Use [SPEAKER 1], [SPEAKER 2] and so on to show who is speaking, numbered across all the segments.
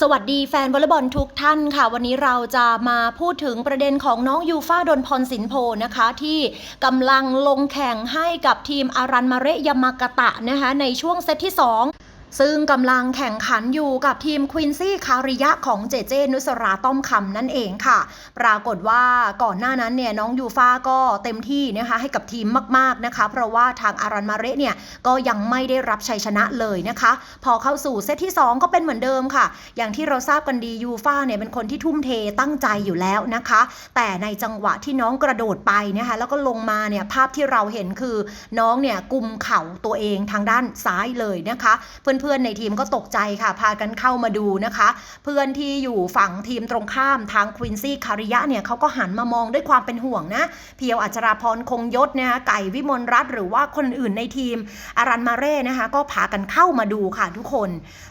[SPEAKER 1] สวัสดีแฟนวอลเลย์บอลทุกท่านค่ะ วันนี้เราจะมาพูดถึงประเด็นของน้องยูฟาดนพรสินโพนะคะ ที่กำลังลงแข่งให้กับทีมอารันมาเรยามากะตะนะคะในช่วงเซตที่ 2 ซึ่งกำลังแข่งขันอยู่กับทีมควินซี่คาริยะของเจเจนุสราต้อมคำนั่นเองค่ะ ปรากฏว่าก่อนหน้านั้นเนี่ยน้องยูฟาก็เต็มที่นะคะให้กับทีมมากๆนะคะ เพราะว่าทางอารันมาเรเนี่ยก็ยังไม่ได้รับชัยชนะเลยนะคะ พอเข้าสู่เซตที่ 2 ก็เป็นเหมือนเดิมค่ะ อย่างที่เราทราบกันดียูฟาเนี่ยเป็นคนที่ทุ่มเทตั้งใจอยู่แล้วนะคะ แต่ในจังหวะที่น้องกระโดดไปนะคะแล้วก็ลงมาเนี่ยภาพที่เราเห็นคือน้องเนี่ยกุมเข่าตัวเองทางด้านซ้ายเลยนะคะเพื่อนๆในทีมก็ตกใจค่ะ พากันเข้ามาดูนะคะ เพื่อนที่อยู่ฝั่งทีมตรงข้ามทางควินซี่คาริยะเนี่ยเขาก็หันมามองด้วยความเป็นห่วงนะ เพียวอัจราพรคงยศนะคะไก่วิมลรัตน์หรือว่าคนอื่นในทีมอารันมาเร่นะคะ ก็พากันเข้ามาดูค่ะทุกคน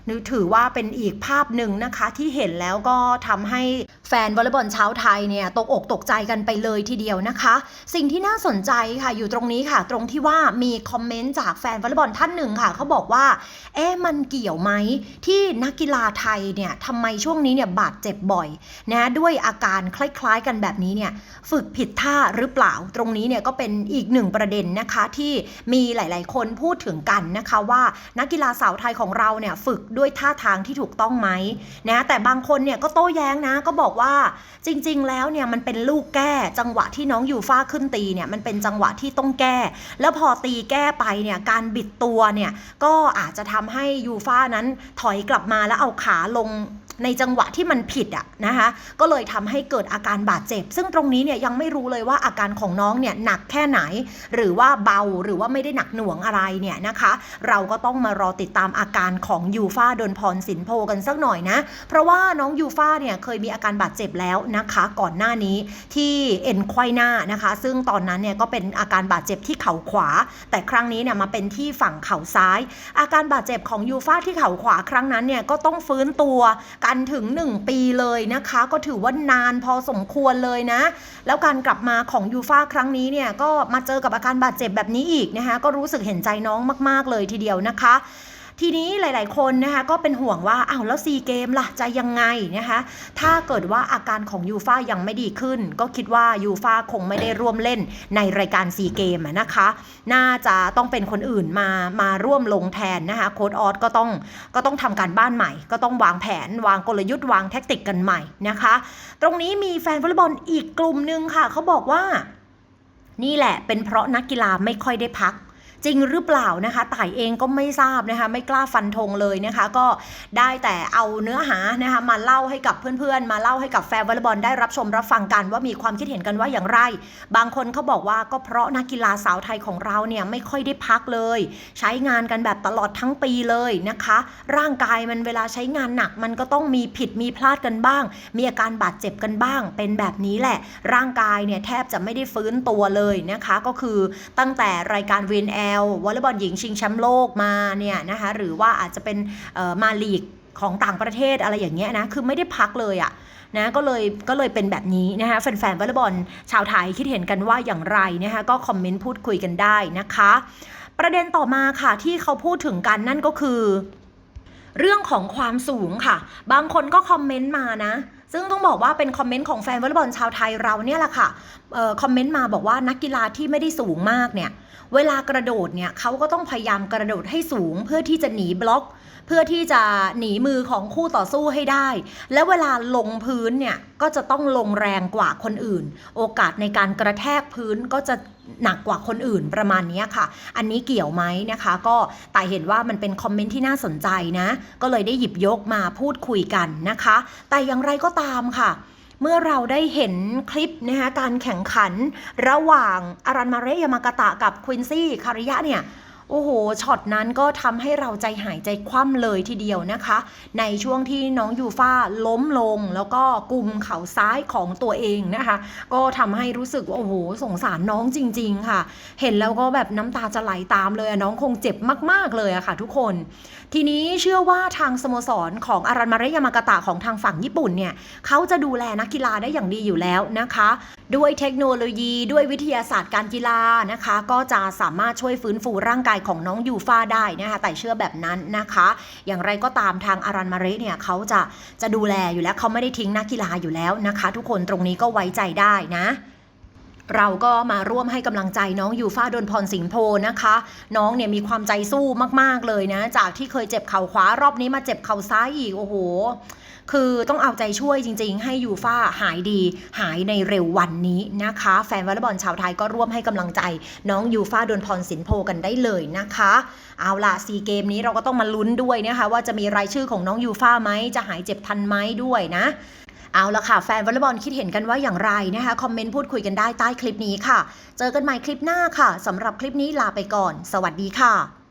[SPEAKER 1] นึกถือว่าเป็นอีกภาพหนึ่งนะคะที่เห็นแล้วก็ทำให้แฟนวอลเลย์บอลชาวไทยเนี่ยตกอกตกใจกันไปเลยทีเดียวนะคะ สิ่งที่น่าสนใจค่ะอยู่ตรงนี้ค่ะ ตรงที่ว่ามีคอมเมนต์จากแฟนวอลเลย์บอลท่านหนึ่งค่ะเขาบอกว่าเอ๊ะมันเกี่ยวไหมที่นักกีฬาไทยเนี่ยทำไมช่วงนี้เนี่ยบาดเจ็บบ่อยนะด้วยอาการคล้ายๆกันแบบนี้เนี่ยฝึกผิดท่าหรือเปล่า ตรงนี้เนี่ยก็เป็นอีกหนึ่งประเด็นนะคะที่มีหลาย ๆ คนพูดถึงกันนะคะว่านักกีฬาสาวไทยของเราเนี่ยฝึกด้วยท่าทางที่ถูกต้องไหมนะแต่บางคนเนี่ยก็โต้แย้งนะก็บอกว่าจริง ๆ แล้วเนี่ยมันเป็นลูกแก้จังหวะที่น้องอยู่ฟ้าขึ้นตีเนี่ยมันเป็นจังหวะที่ต้องแก้ แล้วพอตีแก้ไปเนี่ยการบิดตัวเนี่ยก็อาจจะทำให้ยูฟ่านั้นถอยกลับมาแล้วเอาขาลง ในจังหวะที่มันผิดอะนะคะก็เลยทำให้เกิดอาการบาดเจ็บ ซึ่งตรงนี้เนี่ยยังไม่รู้เลยว่าอาการของน้องเนี่ยหนักแค่ไหน หรือว่าเบาหรือว่าไม่ได้หนักหน่วงอะไรเนี่ยนะคะ เราก็ต้องมารอติดตามอาการของยูฟ่าดนพรสินโพกันสักหน่อยนะ เพราะว่าน้องยูฟ่าเนี่ยเคยมีอาการบาดเจ็บแล้วนะคะ ก่อนหน้านี้ที่เอ็นควายหน้านะคะ ซึ่งตอนนั้นเนี่ยก็เป็นอาการบาดเจ็บที่เข่าขวา แต่ครั้งนี้เนี่ยมาเป็นที่ฝั่งเข่าซ้าย อาการบาดเจ็บของยูฟ่าที่เข่าขวาครั้งนั้นเนี่ยก็ต้องฟื้นตัวกันถึง 1 ปีเลยนะคะ ก็ถือว่านานพอสมควรเลยนะ แล้วการกลับมาของยูฟ่าครั้งนี้เนี่ยก็มาเจอกับอาการบาดเจ็บแบบนี้อีกนะคะก็รู้สึกเห็นใจน้องมาก ๆ เลยทีเดียวนะคะ ทีนี้หลาย ๆ คนนะคะก็เป็นห่วงว่าอ้าวแล้วซีเกมล่ะจะยังไงนะคะถ้าเกิดว่าอาการของยูฟายังไม่ดีขึ้น ก็คิดว่ายูฟาคงไม่ได้ร่วมเล่นในรายการซีเกมนะคะ น่าจะต้องเป็นคนอื่นมามาร่วมลงแทนนะคะโค้ดออสก็ต้องก็ต้องทำการบ้านใหม่ ก็ต้องวางแผนวางกลยุทธ์วางแท็กติกกันใหม่นะคะ ตรงนี้มีแฟนวอลเลย์บอลอีกกลุ่มหนึ่งค่ะเขาบอกว่า นี่แหละเป็นเพราะนักกีฬาไม่ค่อยได้พัก จริงหรือเปล่านะคะต่ายเองก็ไม่ทราบนะคะไม่กล้าฟันธงเลยนะคะก็ได้แต่เอาเนื้อหานะคะมาเล่าให้กับเพื่อนๆ มาเล่าให้กับแฟนวอลเลย์บอลได้รับชมรับฟังกันว่ามีความคิดเห็นกันว่าอย่างไร บางคนเขาบอกว่าก็เพราะนักกีฬาสาวไทยของเราเนี่ยไม่ค่อยได้พักเลย ใช้งานกันแบบตลอดทั้งปีเลยนะคะ ร่างกายมันเวลาใช้งานหนักมันก็ต้องมีผิดมีพลาดกันบ้าง มีอาการบาดเจ็บกันบ้าง เป็นแบบนี้แหละ ร่างกายเนี่ยแทบจะไม่ได้ฟื้นตัวเลยนะคะ ก็คือตั้งแต่รายการ VNL วอลเลย์บอลหญิงชิงแชมป์โลกมาเนี่ยนะคะหรือว่าอาจจะเป็นมาลีกของต่างประเทศอะไรอย่างเงี้ยนะคือไม่ได้พักเลยอะนะก็เลยก็เลยเป็นแบบนี้นะคะแฟนๆวอลเลย์บอลชาวไทยคิดเห็นกันว่าอย่างไรนะคะก็คอมเมนต์พูดคุยกันได้นะคะ ประเด็นต่อมาค่ะที่เขาพูดถึงกันนั่นก็คือ เรื่องของความสูงค่ะ บางคนก็คอมเมนต์มานะ ซึ่งต้องบอกว่าเป็นคอมเมนต์ของแฟนวอลเลย์บอลชาวไทยเราเนี่ยแหละค่ะออคอมเมนต์มาบอกว่านักกีฬาที่ไม่ได้สูงมากเนี่ยเวลากระโดดเนี่ยเขาก็ต้องพยายามกระโดดให้สูงเพื่อที่จะหนีบล็อก เพื่อที่จะหนีมือของคู่ต่อสู้ให้ได้ และเวลาลงพื้นเนี่ยก็จะต้องลงแรงกว่าคนอื่น โอกาสในการกระแทกพื้นก็จะหนักกว่าคนอื่นประมาณนี้ค่ะ อันนี้เกี่ยวไหมนะคะ ก็แต่เห็นว่ามันเป็นคอมเมนต์ที่น่าสนใจนะ ก็เลยได้หยิบยกมาพูดคุยกันนะคะ แต่อย่างไรก็ตามค่ะเมื่อเราได้เห็นคลิปนะคะการแข่งขันระหว่างอารันมาเรยามากตะกับควินซี่คาริยะเนี่ย โอ้โห ช็อตนั้นก็ทำให้เราใจหายใจคว่ำเลยทีเดียวนะคะ ในช่วงที่น้องยูฟ่าล้มลง แล้วก็กุมเข่าซ้ายของตัวเองนะคะ ก็ทำให้รู้สึกว่าโอ้โห สงสารน้องจริง ๆ ค่ะ เห็นแล้วก็แบบน้ำตาจะไหลตามเลยน้องคงเจ็บมากๆเลยอะค่ะ ทุกคน ทีนี้เชื่อว่าทางสโมสรของอารันมาเรยามากาตะของทางฝั่งญี่ปุ่นเนี่ยเขาจะดูแลนักกีฬาได้อย่างดีอยู่แล้วนะคะด้วยเทคโนโลยี ด้วยวิทยาศาสตร์การกีฬานะคะ ก็จะสามารถช่วยฟื้นฟูร่างกายของน้องยูฟาได้นะคะแต่เชื่อแบบนั้นนะคะ อย่างไรก็ตามทางอารันมาเรเนี่ยเขาจะจะดูแลอยู่แล้วเขาไม่ได้ทิ้งนักกีฬาอยู่แล้วนะคะ ทุกคนตรงนี้ก็ไว้ใจได้นะเราก็มาร่วมให้กำลังใจน้องยูฟ่าดนพรสิงโพนะคะ น้องเนี่ยมีความใจสู้มากๆเลยนะ จากที่เคยเจ็บเข่าขวารอบนี้มาเจ็บเข่าซ้ายอีกโอ้โห คือต้องเอาใจช่วยจริง ๆ ให้ยูฟ่าหายดีหายในเร็ววันนี้นะคะ แฟนวอลเลย์บอลชาวไทยก็ร่วมให้กำลังใจ น้องยูฟ่าดนพรสินโพกันได้เลยนะคะ เอาล่ะซีเกมนี้เราก็ต้องมาลุ้นด้วยนะคะว่าจะมีรายชื่อของน้องยูฟ่าไหมจะหายเจ็บทันไหมด้วยนะเอาละค่ะ แฟนวอลเลย์บอลคิดเห็นกันว่าอย่างไรนะคะ คอมเมนต์พูดคุยกันได้ใต้คลิปนี้ค่ะ เจอกันใหม่คลิปหน้าค่ะสำหรับคลิปนี้ลาไปก่อน สวัสดีค่ะ